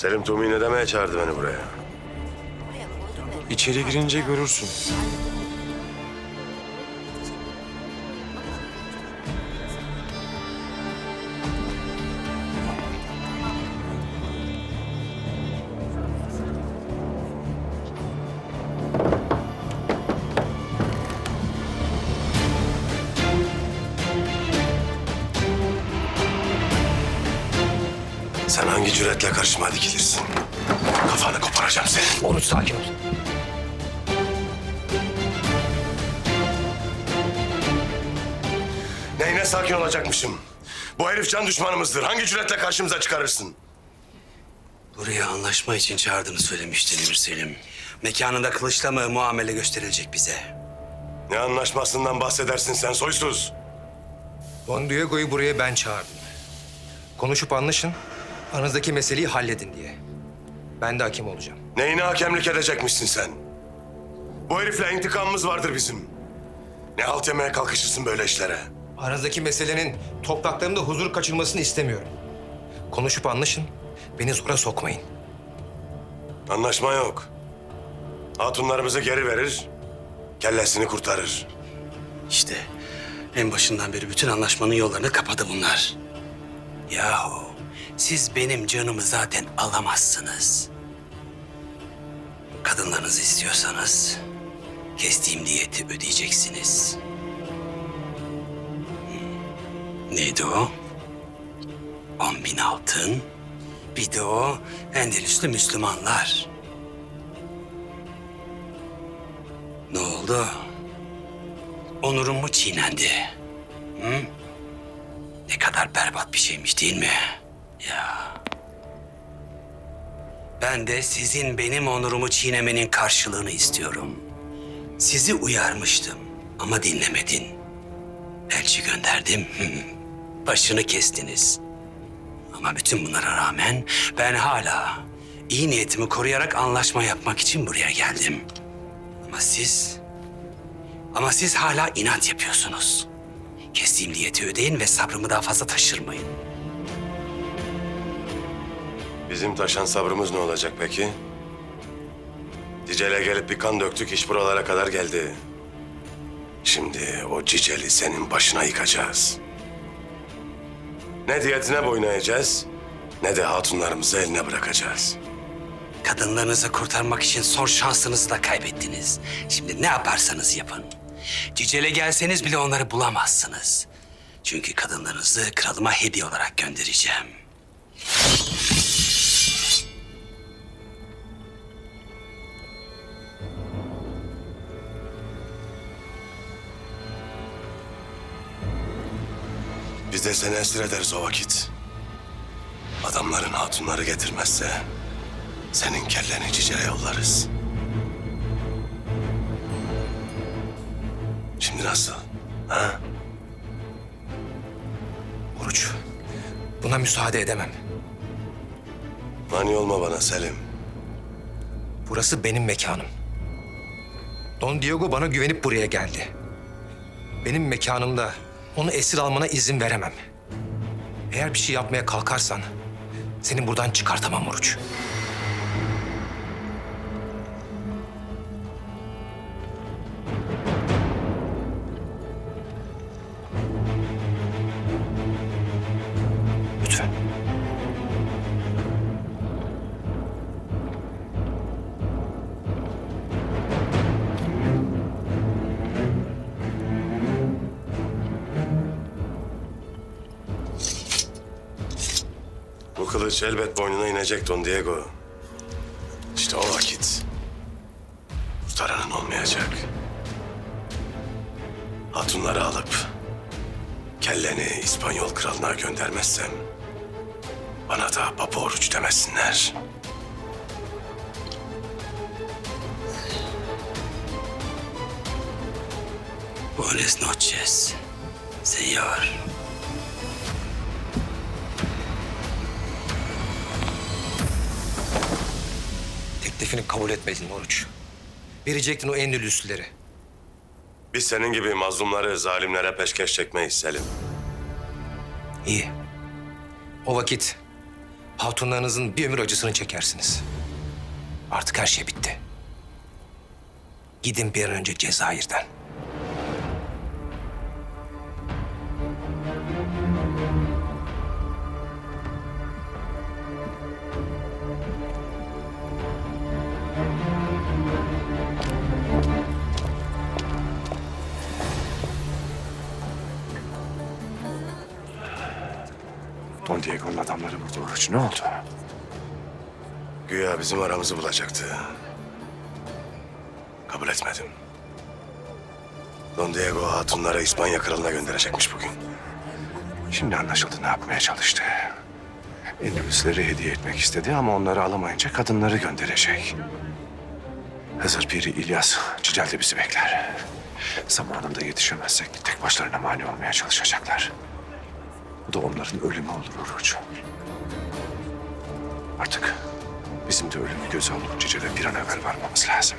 Selim Tumi ne demeye çağırdı beni buraya? İçeri girince görürsün. Sen hangi cüretle karşıma dikilirsin? Kafanı koparacağım senin. Oruç sakin ol. Neyine sakin olacakmışım? Bu herif can düşmanımızdır. Hangi cüretle karşımıza çıkarırsın? Buraya anlaşma için çağırdığını söylemiştin Emir Selim. Mekanında kılıçla mı muamele gösterilecek bize? Ne anlaşmasından bahsedersin sen soysuz? Don Diego'yu buraya ben çağırdım. Konuşup anlaşın, aranızdaki meseleyi halledin diye. Ben de hakim olacağım. Neyine hakemlik edecekmişsin sen? Bu herifle intikamımız vardır bizim. Ne halt yemeye kalkışırsın böyle işlere? Aranızdaki meselenin topraklarımda huzur kaçırmasını istemiyorum. Konuşup anlaşın, beni zora sokmayın. Anlaşma yok. Hatunlarımızı geri verir, kellesini kurtarır. İşte en başından beri bütün anlaşmanın yollarını kapadı bunlar. Yahu siz benim canımı zaten alamazsınız. Kadınlarınızı istiyorsanız kestiğim diyeti ödeyeceksiniz. Hmm. Neydi o? On bin altın. Bir de o Endülüslü Müslümanlar. Ne oldu? Onurum mu çiğnendi? Hı? Ne kadar berbat bir şeymiş değil mi? Ya. Ben de sizin benim onurumu çiğnemenin karşılığını istiyorum. Sizi uyarmıştım ama dinlemedin. Elçi gönderdim. Başını kestiniz. Ama bütün bunlara rağmen ben hala iyi niyetimi koruyarak anlaşma yapmak için buraya geldim. Ama siz ama siz hala inat yapıyorsunuz. Kestiğim diyeti ödeyin ve sabrımı daha fazla taşırmayın. Bizim taşan sabrımız ne olacak peki? Cicele gelip bir kan döktük, iş buralara kadar geldi. Şimdi o Ciceli senin başına yıkacağız. Ne diyetine boyun eğeceğiz, ne de hatunlarımızı eline bırakacağız. Kadınlarınızı kurtarmak için son şansınızı da kaybettiniz. Şimdi ne yaparsanız yapın. Cicele gelseniz bile onları bulamazsınız. Çünkü kadınlarınızı kralıma hediye olarak göndereceğim. Biz de seni esir ederiz o vakit. Adamların hatunları getirmezse senin kelleni Cicele yollarız. Şimdi nasıl? Ha? Oruç, buna müsaade edemem. Mani olma bana Selim. Burası benim mekanım. Don Diego bana güvenip buraya geldi. Benim mekanımda onu esir almana izin veremem. Eğer bir şey yapmaya kalkarsan seni buradan çıkartamam Oruç. Kılıç elbet boynuna inecek Don Diego. İşte o vakit kurtaranın olmayacak. Hatunları alıp kelleni İspanyol kralına göndermezsem bana da Papa Oruç demesinler. Buenas noches, señor. Teklifini kabul etmedin Oruç. Verecektin o Endülüslüleri. Biz senin gibi mazlumları zalimlere peşkeş çekmeyiz Selim. İyi. O vakit Hatunlarınızın bir ömür acısını çekersiniz. Artık her şey bitti. Gidin bir an önce Cezayir'den. Don Diego'nun adamları burada Oruç. Ne oldu? Güya bizim aramızı bulacaktı. Kabul etmedim. Don Diego hatunları İspanya kralına gönderecekmiş bugün. Şimdi anlaşıldı ne yapmaya çalıştı. Endülüsleri hediye etmek istedi ama onları alamayınca kadınları gönderecek. Hızır Piri İlyas Cicel'de bizi bekler. Zamanında yetişemezsek tek başlarına mani olmaya çalışacaklar. Bu da onların ölümü olur Oruç. Artık bizim de ölümü göze alıp Cicel'e bir an evvel varmamız lazım.